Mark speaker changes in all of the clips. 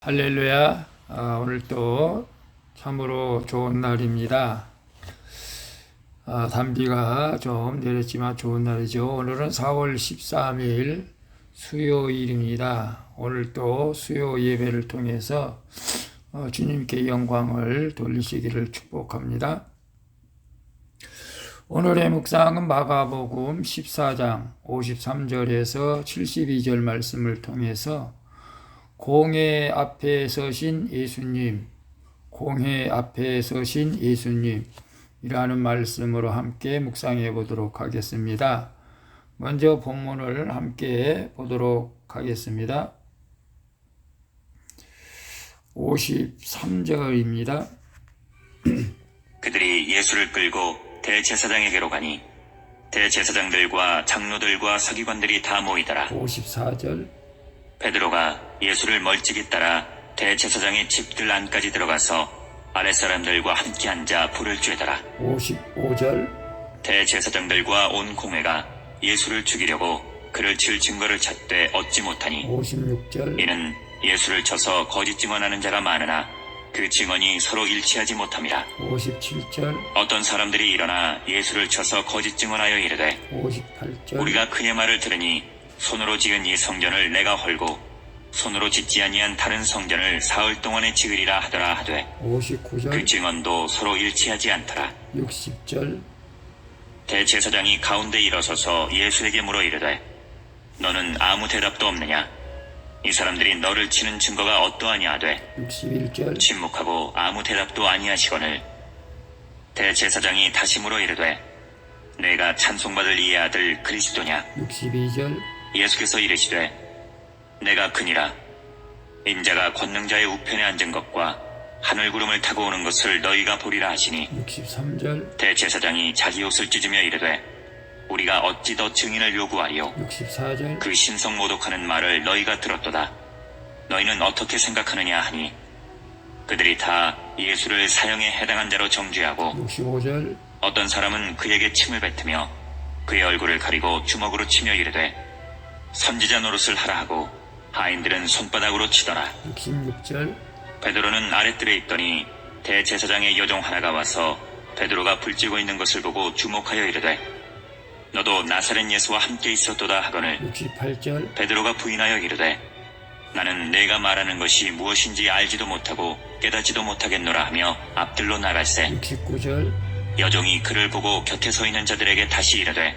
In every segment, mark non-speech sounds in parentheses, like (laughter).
Speaker 1: 할렐루야. 아, 오늘 또 참으로 좋은 날입니다. 아, 단비가 좀 내렸지만 좋은 날이죠. 오늘은 4월 13일 수요일입니다. 오늘 또 수요 예배를 통해서 어, 주님께 영광을 돌리시기를 축복합니다. 오늘의 묵상은 마가복음 14장 53절에서 72절 말씀을 통해서 공회 앞에 서신 예수님, 공회 앞에 서신 예수님 이라는 말씀으로 함께 묵상해 보도록 하겠습니다. 먼저 본문을 함께 보도록 하겠습니다. 53절입니다. (clears throat)
Speaker 2: 그들이 예수를 끌고 대제사장에게로 가니 대제사장들과 장로들과 서기관들이 다 모이더라.
Speaker 1: 54절,
Speaker 2: 베드로가 예수를 멀찍이 따라 대제사장의 집들 안까지 들어가서 아랫 사람들과 함께 앉아 불을 쬐더라.
Speaker 1: 55절,
Speaker 2: 대제사장들과 온 공회가 예수를 죽이려고 그를 칠 증거를 찾되 얻지 못하니
Speaker 1: 56절,
Speaker 2: 이는 예수를 쳐서 거짓 증언하는 자가 많으나 그 증언이 서로 일치하지 못함이라.
Speaker 1: 57절,
Speaker 2: 어떤 사람들이 일어나 예수를 쳐서 거짓 증언하여 이르되
Speaker 1: 58절,
Speaker 2: 우리가 그의 말을 들으니 손으로 지은 이 성전을 내가 헐고 손으로 짓지 아니한 다른 성전을 사흘 동안에 지으리라 하더라 하되 그
Speaker 1: 59절,
Speaker 2: 증언도 서로 일치하지 않더라.
Speaker 1: 60절,
Speaker 2: 대제사장이 가운데 일어서서 예수에게 물어 이르되 너는 아무 대답도 없느냐? 이 사람들이 너를 치는 증거가 어떠하냐 하되
Speaker 1: 61절,
Speaker 2: 침묵하고 아무 대답도 아니하시거늘 대제사장이 다시 물어 이르되 내가 찬송받을 이의 아들 그리스도냐?
Speaker 1: 62절,
Speaker 2: 예수께서 이르시되 내가 그니라. 인자가 권능자의 우편에 앉은 것과 하늘 구름을 타고 오는 것을 너희가 보리라 하시니
Speaker 1: 63절,
Speaker 2: 대제사장이 자기 옷을 찢으며 이르되 우리가 어찌 더 증인을 요구하리요?
Speaker 1: 64절,
Speaker 2: 그 신성 모독하는 말을 너희가 들었도다. 너희는 어떻게 생각하느냐 하니? 그들이 다 예수를 사형에 해당한 자로 정죄하고
Speaker 1: 65절,
Speaker 2: 어떤 사람은 그에게 침을 뱉으며 그의 얼굴을 가리고 주먹으로 치며 이르되 선지자 노릇을 하라 하고 하인들은 손바닥으로 치더라.
Speaker 1: 66절,
Speaker 2: 베드로는 아랫뜰에 있더니 대제사장의 여종 하나가 와서 베드로가 불지고 있는 것을 보고 주목하여 이르되 너도 나사렛 예수와 함께 있었도다 하거늘.
Speaker 1: 68절,
Speaker 2: 베드로가 부인하여 이르되 나는 내가 말하는 것이 무엇인지 알지도 못하고 깨닫지도 못하겠노라 하며 앞들로 나갈새
Speaker 1: 69절,
Speaker 2: 여종이 그를 보고 곁에 서 있는 자들에게 다시 이르되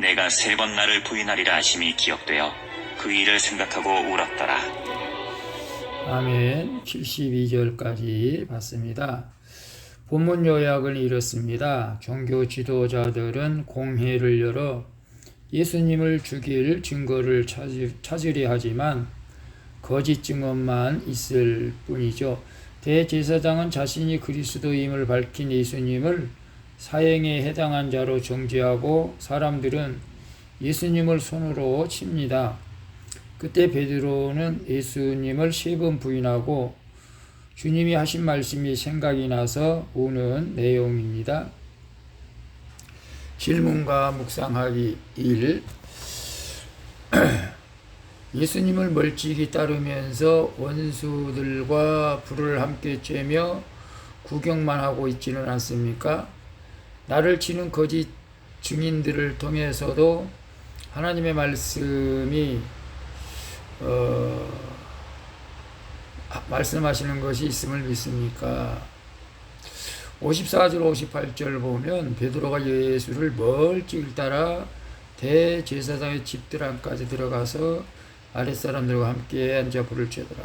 Speaker 2: 내가 세 번 나를 부인하리라 하심이 기억되어 그 일을 생각하고 울었더라.
Speaker 1: 아멘. 72절까지 봤습니다. 본문 요약을 이렇습니다. 종교 지도자들은 공회를 열어 예수님을 죽일 증거를 찾으- 찾으려 하지만 거짓 증언만 있을 뿐이죠. 대제사장은 자신이 그리스도임을 밝힌 예수님을 사형에 해당한 자로 정죄하고 사람들은 예수님을 손으로 칩니다. 그때 베드로는 예수님을 세 번 부인하고 주님이 하신 말씀이 생각이 나서 우는 내용입니다. 질문과 묵상하기 1. (clears throat) 예수님을 멀찍이 따르면서 원수들과 불을 함께 쬐며 구경만 하고 있지는 않습니까? 나를 치는 거짓 증인들을 통해서도 하나님의 말씀이 어, 아, 말씀하시는 것이 있음을 믿습니까? 54절 58절 보면 베드로가 예수를 멀찍이 따라 대제사장의 집들 안까지 들어가서 아랫사람들과 함께 앉아 불을 쬐더라.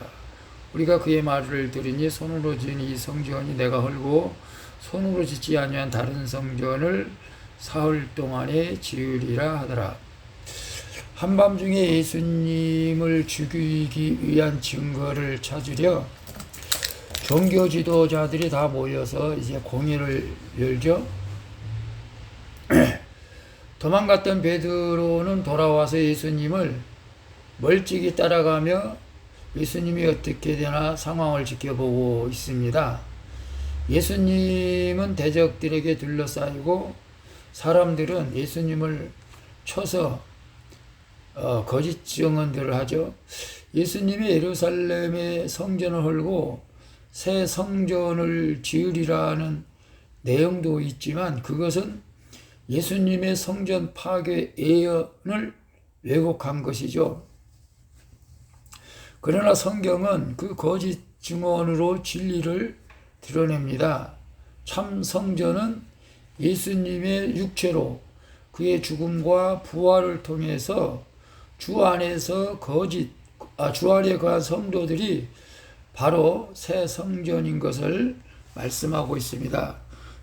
Speaker 1: 우리가 그의 말을 들으니 손으로 지은 이 성전이 내가 헐고 손으로 짓지 아니한 다른 성전을 사흘 동안에 지으리라 하더라. 한밤중에 예수님을 죽이기 위한 증거를 찾으려 종교 지도자들이 다 모여서 이제 공의를 열죠. (clears throat) 도망갔던 베드로는 돌아와서 예수님을 멀찍이 따라가며 예수님이 어떻게 되나 상황을 지켜보고 있습니다. 예수님은 대적들에게 둘러싸이고 사람들은 예수님을 쳐서 어, 거짓 증언들을 하죠. 예수님이 예루살렘의 성전을 헐고 새 성전을 지으리라는 내용도 있지만 그것은 예수님의 성전 파괴 예언을 왜곡한 것이죠. 그러나 성경은 그 거짓 증언으로 진리를 드러냅니다. 참 성전은 예수님의 육체로 그의 죽음과 부활을 통해서 주 안에서 거짓, 아, 주 안에 거한 성도들이 바로 새 성전인 것을 말씀하고 있습니다.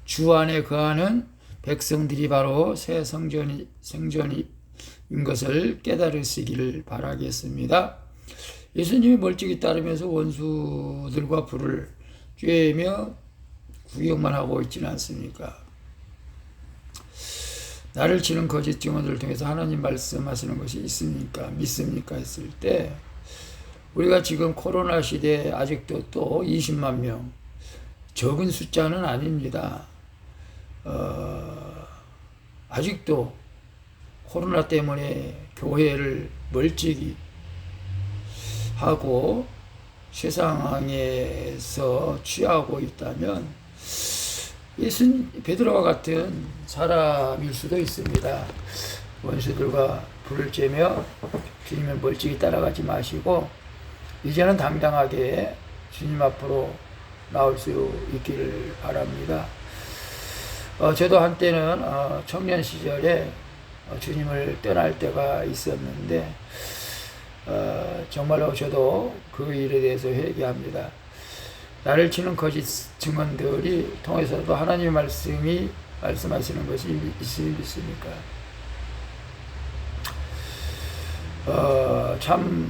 Speaker 1: 주 안에 거하는 백성들이 바로 새 성전이, 성전인 것을 깨달으시기를 바라겠습니다. 예수님이 멀찍이 따르면서 원수들과 불을 쬐며 구경만 하고 있지는 않습니까? 나를 치는 거짓 증언들을 통해서 하나님 말씀하시는 것이 있습니까? 믿습니까? 했을 때 우리가 지금 코로나 시대에 아직도 또 20만 명 적은 숫자는 아닙니다. 어, 아직도 코로나 때문에 교회를 멀찍이 하고 세상에서 취하고 있다면 예수님 베드로와 같은 사람일 수도 있습니다. 원수들과 불을 쬐며 주님을 멀찍이 따라가지 마시고 이제는 당당하게 주님 앞으로 나올 수 있기를 바랍니다. 어, 저도 한때는 어, 청년 시절에 어, 주님을 떠날 때가 있었는데 어, 정말로 저도 그 일에 대해서 회개합니다. 나를 치는 거짓 증언들이 통해서도 하나님의 말씀이 말씀하시는 것이 있으니 믿습니까? 어, 참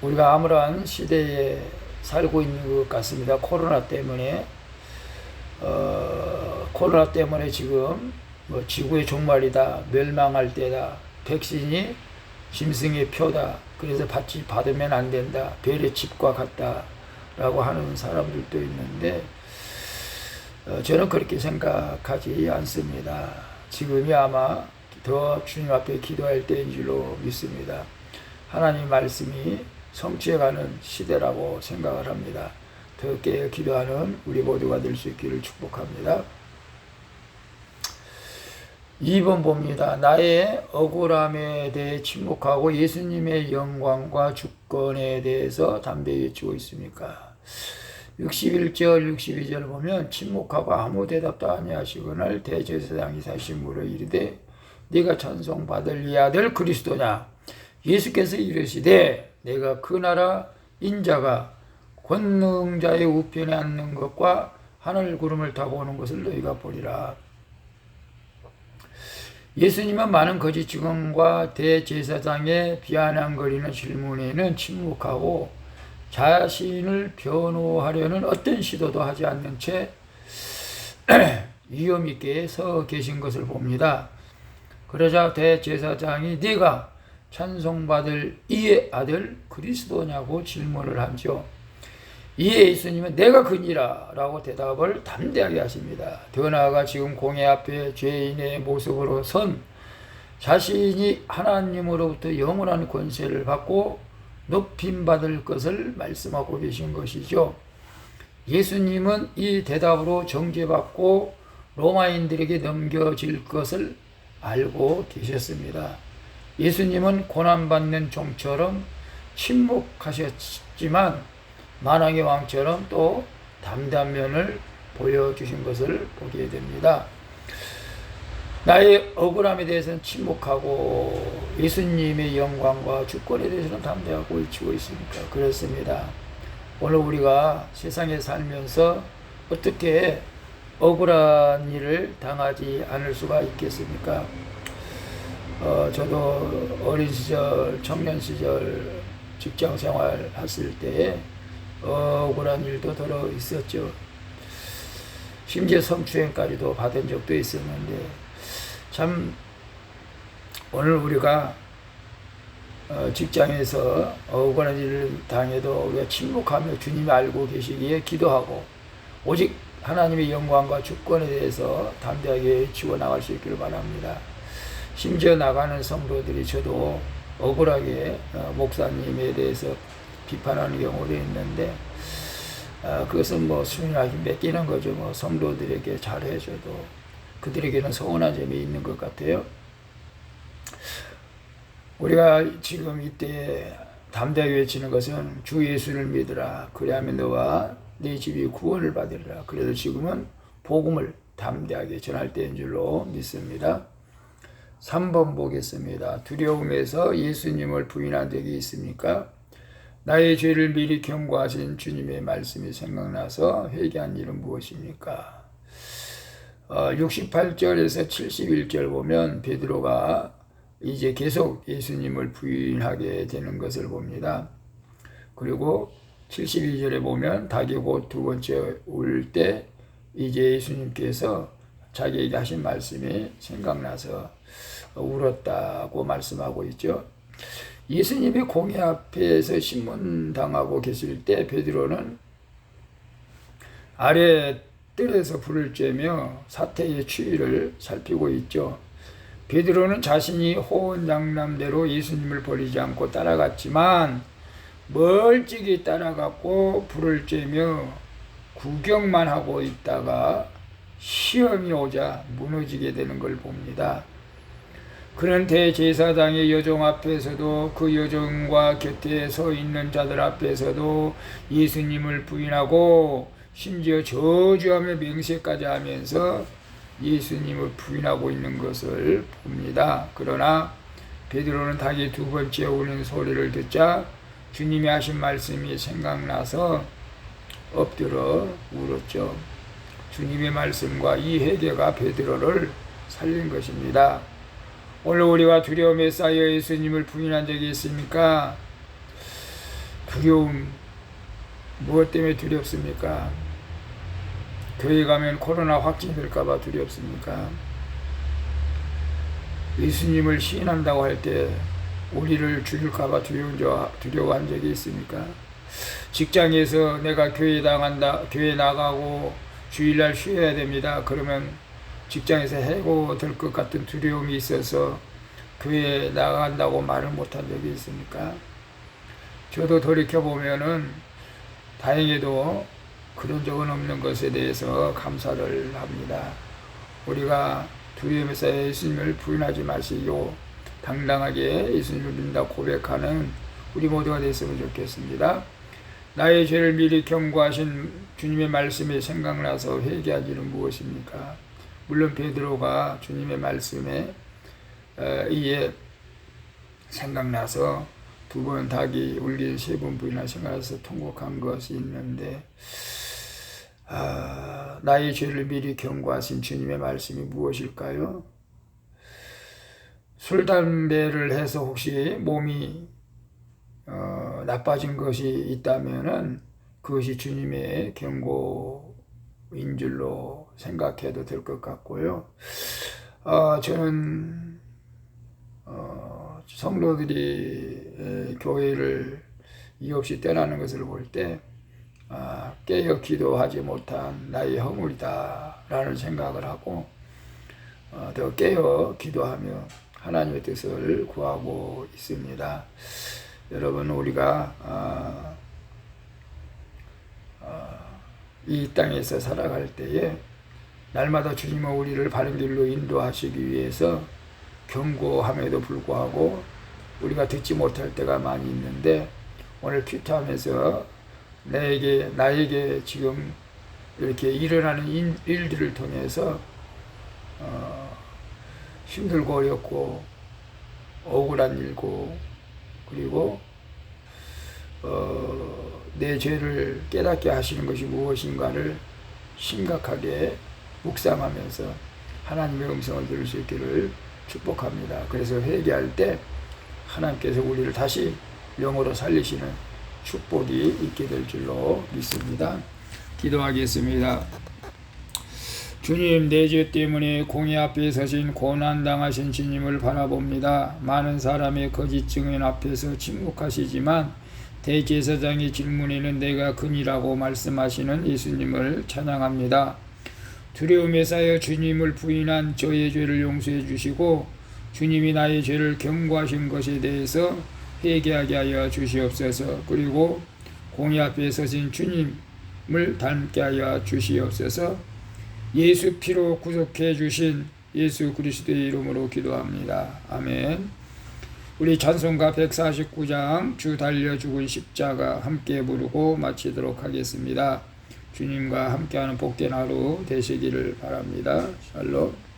Speaker 1: 우리가 아무런 시대에 살고 있는 것 같습니다. 코로나 때문에 어, 코로나 때문에 지금 뭐 지구의 종말이다, 멸망할 때다, 백신이 짐승의 표다. 그래서 받지 받으면 안 된다. 별의 집과 같다 라고 하는 사람들도 있는데 어, 저는 그렇게 생각하지 않습니다. 지금이 아마 더 주님 앞에 기도할 때인 줄로 믿습니다. 하나님 말씀이 성취해가는 시대라고 생각을 합니다. 더 깨어 기도하는 우리 모두가 될 수 있기를 축복합니다. 2번 봅니다. 나의 억울함에 대해 침묵하고 예수님의 영광과 주권에 대해서 담대 외치고 있습니까? 61절, 62절 보면 침묵하고 아무 대답도 아니하시거늘 대제사장이 사시 물어 이르되 네가 찬송받을 이 아들 그리스도냐? 예수께서 이르시되 내가 그 나라 인자가 권능자의 우편에 앉는 것과 하늘 구름을 타고 오는 것을 너희가 보리라. 예수님은 많은 거짓 증언과 대제사장의 비아냥거리는 질문에는 침묵하고 자신을 변호하려는 어떤 시도도 하지 않는 채 (clears throat) 위험 있게 서 계신 것을 봅니다. 그러자 대제사장이 네가 찬송받을 이의 아들 그리스도냐고 질문을 하죠. 이에 예수님은 내가 그니라 라고 대답을 담대하게 하십니다. 더 나아가 지금 공회 앞에 죄인의 모습으로 선 자신이 하나님으로부터 영원한 권세를 받고 높임받을 것을 말씀하고 계신 것이죠. 예수님은 이 대답으로 정죄받고 로마인들에게 넘겨질 것을 알고 계셨습니다. 예수님은 고난받는 종처럼 침묵하셨지만 만왕의 왕처럼 또 담대한 면을 보여주신 것을 보게 됩니다. 나의 억울함에 대해서는 침묵하고 예수님의 영광과 주권에 대해서는 담대하고 외치고 있으니까 그렇습니다. 오늘 우리가 세상에 살면서 어떻게 억울한 일을 당하지 않을 수가 있겠습니까? 어, 저도 어린 시절, 청년 시절 직장 생활 했을 때에 억울한 일도 들어 있었죠. 심지어 성추행까지도 받은 적도 있었는데 참 오늘 우리가 어, 직장에서 억울한 일을 당해도 침묵하며 주님이 알고 계시기에 기도하고 오직 하나님의 영광과 주권에 대해서 담대하게 치고 나갈 수 있기를 바랍니다. 심지어 나가는 성도들이 저도 억울하게 어, 목사님에 대해서 비판하는 경우도 있는데 어, 그것은 뭐 수민하게 맡기는 거죠. 뭐 성도들에게 잘해줘도 그들에게는 서운한 점이 있는 것 같아요. 우리가 지금 이때 담대하게 외치는 것은 주 예수를 믿으라. 그리하면 너와 네 집이 구원을 받으리라. 그래서 지금은 복음을 담대하게 전할 때인 줄로 믿습니다. 3번 보겠습니다. 두려움에서 예수님을 부인한 적이 있습니까? 나의 죄를 미리 경고하신 주님의 말씀이 생각나서 회개한 일은 무엇입니까? 어, 68절에서 71절 보면 베드로가 이제 계속 예수님을 부인하게 되는 것을 봅니다. 그리고 72절에 보면 닭이 곧 두 번째 올때 이제 예수님께서 자기에게 하신 말씀이 생각나서 울었다고 말씀하고 있죠. 예수님이 공회 앞에서 신문당하고 계실 때 베드로는 아래 뜰에서 불을 쬐며 사태의 추이를 살피고 있죠. 베드로는 자신이 호언장남대로 예수님을 버리지 않고 따라갔지만 멀찍이 따라갔고 불을 쬐며 구경만 하고 있다가 시험이 오자 무너지게 되는 걸 봅니다. 그는 대제사장의 여종 앞에서도 그 여종과 곁에 서 있는 자들 앞에서도 예수님을 부인하고 심지어 저주하며 맹세까지 하면서 예수님을 부인하고 있는 것을 봅니다. 그러나 베드로는 닭이 두 번째 우는 소리를 듣자 주님이 하신 말씀이 생각나서 엎드려 울었죠. 주님의 말씀과 이 회개가 베드로를 살린 것입니다. 오늘 우리가 두려움에 쌓여 예수님을 부인한 적이 있습니까? 두려움 무엇 때문에 두렵습니까? 교회 가면 코로나 확진될까봐 두렵습니까? 예수님을 시인한다고 할 때 우리를 죽일까봐 두려운 저, 두려워한 적이 있습니까? 직장에서 내가 교회 나간다, 교회 나가고 주일날 쉬어야 됩니다. 그러면 직장에서 해고될 것 같은 두려움이 있어서 교회 나간다고 말을 못한 적이 있습니까? 저도 돌이켜보면은 다행히도 그런 적은 없는 것에 대해서 감사를 합니다. 우리가 두려움에서 예수님을 부인하지 마시고 당당하게 예수님을 믿는다 고백하는 우리 모두가 됐으면 좋겠습니다. 나의 죄를 미리 경고하신 주님의 말씀이 생각나서 일은 무엇입니까? 물론 베드로가 주님의 말씀에 어, 이에 생각나서 두 번 닭이 울긴 세번 부인하 생각해서 통곡한 것이 있는데 아, 나의 죄를 미리 경고하신 주님의 말씀이 무엇일까요? 술, 담배를 해서 혹시 몸이 어, 나빠진 것이 있다면은 그것이 주님의 경고 인 줄로 생각해도 될 것 같고요. 어, 저는 어, 성도들이 에, 교회를 이유 없이 떠나는 것을 볼때 아, 깨어 기도하지 못한 나의 허물이다라는 생각을 하고 어, 더 깨어 기도하며 하나님의 뜻을 구하고 있습니다. 여러분 우리가 아, 아, 이 땅에서 살아갈 때에 날마다 주님은 우리를 바른 길로 인도하시기 위해서 경고함에도 불구하고 우리가 듣지 못할 때가 많이 있는데 오늘 큐트하면서 나에게 나에게 지금 이렇게 일어나는 일, 일들을 통해서 어, 힘들고 어렵고 억울한 일고 그리고 어, 내 죄를 깨닫게 하시는 것이 무엇인가를 심각하게 묵상하면서 하나님의 음성을 들을 수 있기를 축복합니다. 그래서 회개할 때 하나님께서 우리를 다시 영으로 살리시는 축복이 있게 될 줄로 믿습니다. 기도하겠습니다. 주님 내 죄 때문에 공의 앞에 서신 고난 당하신 주님을 바라봅니다. 많은 사람의 거짓 증인 앞에서 침묵하시지만 대제사장의 질문에는 내가 근이라고 말씀하시는 예수님을 찬양합니다. 두려움에 쌓여 주님을 부인한 저의 죄를 용서해 주시고 주님이 나의 죄를 경고하신 것에 대해서 회개하게 하여 주시옵소서. 그리고 공의 앞에 서신 주님을 닮게 하여 주시옵소서. 예수 피로 구속해 주신 예수 그리스도의 이름으로 기도합니다. 아멘. 우리 찬송가 149장 주 달려 죽은 십자가 함께 부르고 마치도록 하겠습니다. 주님과 함께하는 복된 하루 되시기를 바랍니다. 샬롬.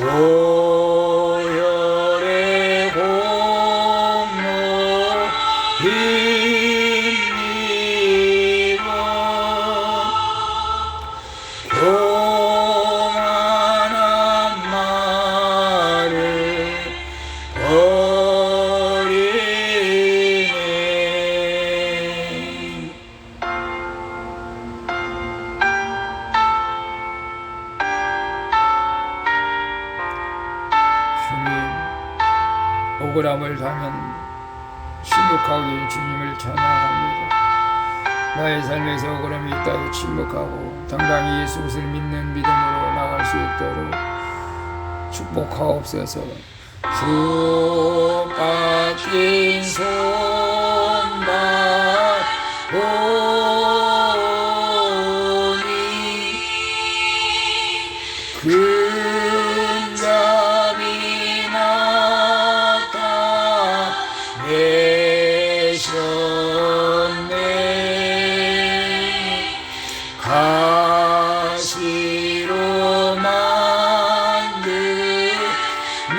Speaker 1: 하 나의 삶에서 억울함이 있다고 침묵하고 당당히 예수 를 믿는 믿음으로 나갈 수 있도록 축복하옵소서. 주 깎인 손발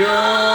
Speaker 1: 멸류관